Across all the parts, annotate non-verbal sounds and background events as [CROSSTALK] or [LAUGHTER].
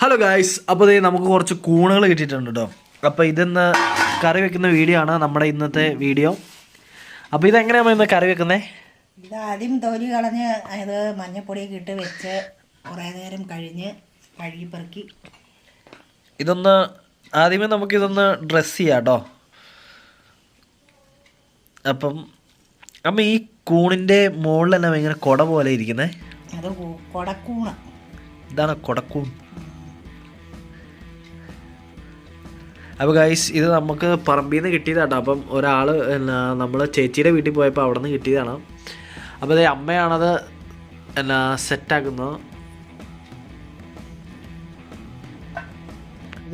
Hello guys അപ്പോൾ ഇതേ നമുക്ക് കുറച്ച് കൂണുകൾ കിട്ടിയിട്ടുണ്ട് കേട്ടോ അപ്പോൾ ഇതെന്ന് കറി വെക്കുന്ന വീഡിയോ ആണ് നമ്മുടെ ഇന്നത്തെ വീഡിയോ അപ്പോൾ ഇതെങ്ങനെയാണ് ഇന്ന് കറി വെക്കുന്നത് ഇത് ആദ്യം തൊലി കളഞ്ഞ് അത് മഞ്ഞപ്പൊടിയൊക്കെ ഇട്ട് വെച്ച് കുറേ നേരം കഴിഞ്ഞ് കഴുകി പെറുക്കി ഇതൊന്ന് ആദ്യമേ നമുക്കിതൊന്ന് ഡ്രസ്സ് ചെയ്യാം കേട്ടോ അപ്പം അമ്മ ഈ കൂണിന്റെ മുകളിലെല്ലാം ഇങ്ങനെ കുട പോലെ ഇരിക്കുന്നത് അത് കൊടക്കൂണ്. ഇതാണ് കൊടക്കൂൺ. അപ്പോൾ ഗൈസ് ഇത് നമുക്ക് പറമ്പിൽ നിന്ന് കിട്ടിയതാട്ടോ. അപ്പം ഒരാൾ എന്നാ നമ്മൾ ചേച്ചിയുടെ വീട്ടിൽ പോയപ്പോൾ അവിടെ നിന്ന് കിട്ടിയതാണ്. അപ്പോൾ അതേ അമ്മയാണത് എന്നാ സെറ്റാക്കുന്നത്.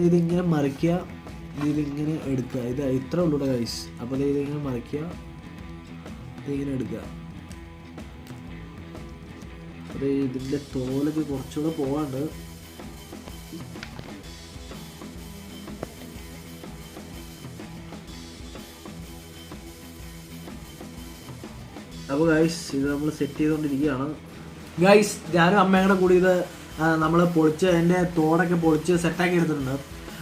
ഇതിങ്ങനെ മറിക്കുക. ഇതിങ്ങനെ എടുക്കുക. ഇത് ഇത്ര ഉള്ളൂ ഗൈസ് അപ്പോൾ അതേ ഇതിങ്ങനെ മറിക്കുക. ഇതിങ്ങനെ എടുക്കുക. അതേ ഇതിന്റെ തോലൊക്കെ കുറച്ചുകൂടെ പോവാണ്ട്. അപ്പോൾ ഗൈസ് ഇത് നമ്മൾ സെറ്റ് ചെയ്തുകൊണ്ടിരിക്കുകയാണ് ഗൈസ് ഞാനും അമ്മയുടെ കൂടി ഇത് നമ്മൾ പൊളിച്ച് എന്റെ തോടൊക്കെ പൊളിച്ച് സെറ്റാക്കി എടുത്തിട്ടുണ്ട്.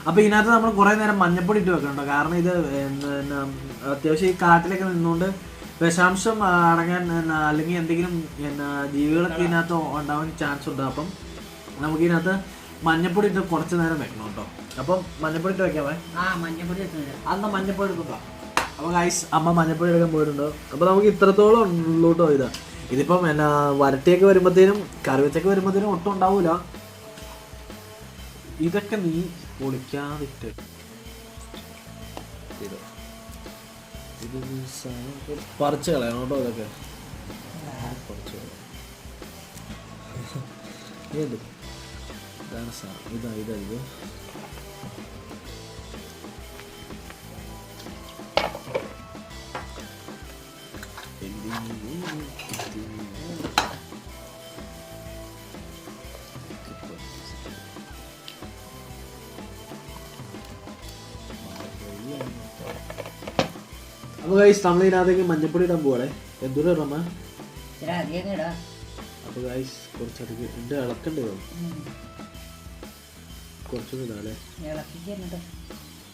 അപ്പോൾ ഇതിനകത്ത് നമ്മൾ കുറേ നേരം മഞ്ഞപ്പൊടി ഇട്ട് വെക്കണുണ്ട്? കാരണം ഇത് പിന്നെ അത്യാവശ്യം ഈ കാട്ടിലൊക്കെ നിന്നുകൊണ്ട് വിഷാംശം അടങ്ങാൻ അല്ലെങ്കിൽ എന്തെങ്കിലും പിന്നെ ജീവികളൊക്കെ ഇതിനകത്ത് ഉണ്ടാവാൻ ചാൻസ് ഉണ്ട്. അപ്പം നമുക്ക് ഇതിനകത്ത് മഞ്ഞപ്പൊടി ഇട്ട് കുറച്ച് നേരം വെക്കണം കേട്ടോ. അപ്പം മഞ്ഞപ്പൊടി ഇട്ട് വെക്കാമേ. ആ മഞ്ഞപ്പൊടി അന്ന് മഞ്ഞപ്പൊടി എടുക്കുക അപ്പോൾ ഗൈസ് അമ്മ മഞ്ഞപ്പൊടി എടുക്കാൻ പോയിട്ടുണ്ട്. അപ്പോൾ നമുക്ക് ഇത്രത്തോളം ഉള്ളൂ കേട്ടോ ഇത്. ഇതിപ്പം എന്നാ വരട്ടിയൊക്കെ വരുമ്പോഴത്തേനും കറിവെച്ചൊക്കെ വരുമ്പോഴത്തേനും ഒട്ടും ഉണ്ടാവൂല. ഇതൊക്കെ നീ പൊളിക്കാതിട്ട്. പറിച്ച് കളയണം കേട്ടോ ഇതൊക്കെ. [LAUGHS] ഇതാ ഇതാ ഇത്. അപ്പോൾ ഗൈസ് നമ്മൾ ഇതിനകത്തേക്ക് മഞ്ഞപ്പൊടി ഇടാൻ പോവാളെ എന്തോരം ഇടമ്മ അപ്പോൾ ഗൈസ് കുറച്ചധികം ഉണ്ട് ഇളക്കണ്ടേ? കുറച്ചുകൂടി ഇടാല്ലേ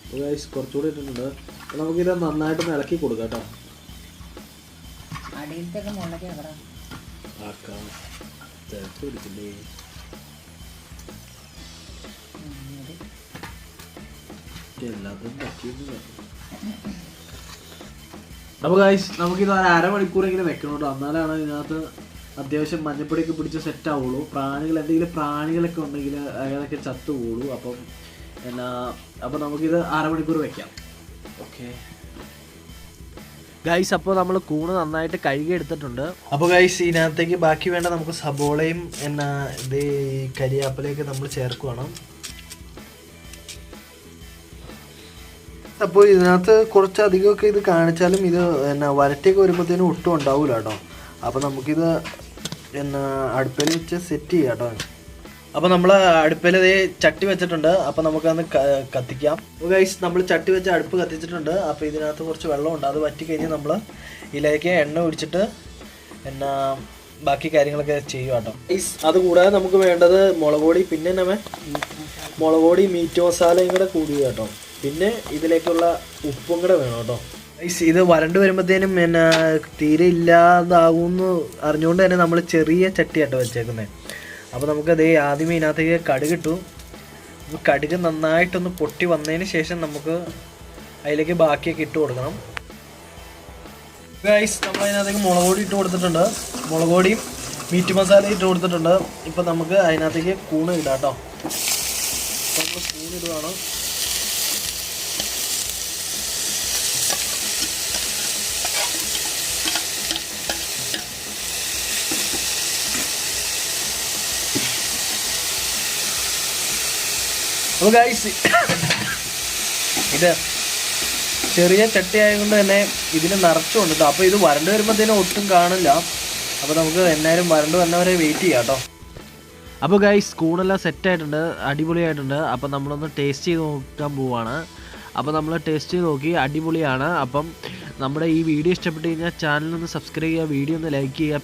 അപ്പോൾ ഗൈസ് കുറച്ചുകൂടി ഇട്ടിട്ടുണ്ട്. അപ്പോൾ നമുക്കിത് നന്നായിട്ട് ഇളക്കി കൊടുക്കാം കേട്ടോ. അടിയിലത്തേക്ക് മുകളിലേക്ക് എവിടെ? ആക്കാം തിരക്ക് പിടിക്കില്ലേ എല്ലാത്തിനും പറ്റിയൊന്നുമില്ല അപ്പോൾ ഗൈസ് നമുക്കിത് ഒരു അരമണിക്കൂറെങ്കിലും വെക്കണം കേട്ടോ എന്നാലാണ് ഇതിനകത്ത് അത്യാവശ്യം മഞ്ഞപ്പൊടിയൊക്കെ പിടിച്ച് സെറ്റ് ആവുള്ളൂ. പ്രാണികൾ എന്തെങ്കിലും പ്രാണികളൊക്കെ ഉണ്ടെങ്കിൽ അതൊക്കെ ചത്തു പോകുള്ളൂ അപ്പം എന്നാ അപ്പം നമുക്കിത് അരമണിക്കൂർ വെക്കാം. ഓക്കെ ഗൈസ് അപ്പോൾ നമ്മൾ കൂണ് നന്നായിട്ട് കഴുകി എടുത്തിട്ടുണ്ട്. അപ്പോൾ ഗൈസ് ഇതിനകത്തേക്ക് ബാക്കി വേണ്ട നമുക്ക് സബോളയും എന്നാ ഇത് ഈ കരിയാപ്പലയൊക്കെ നമ്മൾ ചേർക്കുവാണ്. അപ്പോൾ ഇതിനകത്ത് കുറച്ചധികമൊക്കെ ഇത് കാണിച്ചാലും ഇത് എന്നാ വരട്ടിയൊക്കെ വരുമ്പോഴത്തേനും ഒട്ടും ഉണ്ടാവില്ല കേട്ടോ അപ്പോൾ നമുക്കിത് എന്നാ അടുപ്പിൽ വെച്ച് സെറ്റ് ചെയ്യാം കേട്ടോ അപ്പോൾ നമ്മൾ അടുപ്പിൽ ഇതേ ചട്ടി വെച്ചിട്ടുണ്ട്. അപ്പോൾ നമുക്കന്ന് കത്തിക്കാം. ഗൈസ് നമ്മൾ ചട്ടി വെച്ച് അടുപ്പ് കത്തിച്ചിട്ടുണ്ട്. അപ്പോൾ ഇതിനകത്ത് കുറച്ച് വെള്ളമുണ്ട്. അത് വറ്റി കഴിഞ്ഞ് നമ്മൾ ഇതിലേക്ക് എണ്ണ ഒഴിച്ചിട്ട് പിന്നെ ബാക്കി കാര്യങ്ങളൊക്കെ ചെയ്യുക കേട്ടോ. ഗൈസ് അതുകൂടാതെ നമുക്ക് വേണ്ടത് മുളക് പൊടി പിന്നെ നമ്മ മുളക് പൊടി മീറ്റ് മസാലയും കൂടെ കൂടി കേട്ടോ. പിന്നെ ഇതിലേക്കുള്ള ഉപ്പും കൂടെ വേണം കേട്ടോ. ഗൈസ് ഇത് വരണ്ട് വരുമ്പോഴത്തേനും പിന്നെ തീരെ ഇല്ലാതാകുമെന്ന് അറിഞ്ഞുകൊണ്ട് തന്നെ നമ്മൾ ചെറിയ ചട്ടിയാട്ടോ വെച്ചേക്കുന്നത് അപ്പോൾ നമുക്കത് ആദ്യമേ ഇതിനകത്തേക്ക് കടുക് ഇട്ടു കടുക് നന്നായിട്ടൊന്ന് പൊട്ടി വന്നതിന് ശേഷം നമുക്ക് അതിലേക്ക് ബാക്കിയൊക്കെ ഇട്ട് കൊടുക്കണം. ഗൈസ് നമ്മൾ അതിനകത്തേക്ക് മുളക് പൊടി ഇട്ട് കൊടുത്തിട്ടുണ്ട്. മുളക് പൊടിയും മീറ്റ് മസാല ഇട്ട് കൊടുത്തിട്ടുണ്ട്. ഇപ്പം നമുക്ക് അതിനകത്തേക്ക് കൂണ് ഇടാം കേട്ടോ നമ്മൾ കൂണ് അപ്പോൾ ഗൈസ് ഇത് ചെറിയ ചട്ടി ആയതുകൊണ്ട് തന്നെ ഇതിന് നിറച്ചുണ്ട് കേട്ടോ അപ്പോൾ ഇത് വരണ്ട് വരുമ്പോഴത്തേനും ഒട്ടും കാണില്ല. അപ്പോൾ നമുക്ക് എന്നാലും വരണ്ട് വന്നവരെ വെയിറ്റ് ചെയ്യാം കേട്ടോ അപ്പോൾ ഗൈസ് സെറ്റ് ആയിട്ടുണ്ട് അടിപൊളിയായിട്ടുണ്ട്. അപ്പോൾ നമ്മളൊന്ന് ടേസ്റ്റ് ചെയ്ത് നോക്കാൻ പോവാണ്. അപ്പോൾ നമ്മൾ ടേസ്റ്റ് ചെയ്ത് നോക്കി അടിപൊളിയാണ്. അപ്പം നമ്മുടെ ഈ വീഡിയോ ഇഷ്ടപ്പെട്ട് കഴിഞ്ഞാൽ ചാനലൊന്ന് സബ്സ്ക്രൈബ് ചെയ്യുക വീഡിയോ ഒന്ന് ലൈക്ക് ചെയ്യുക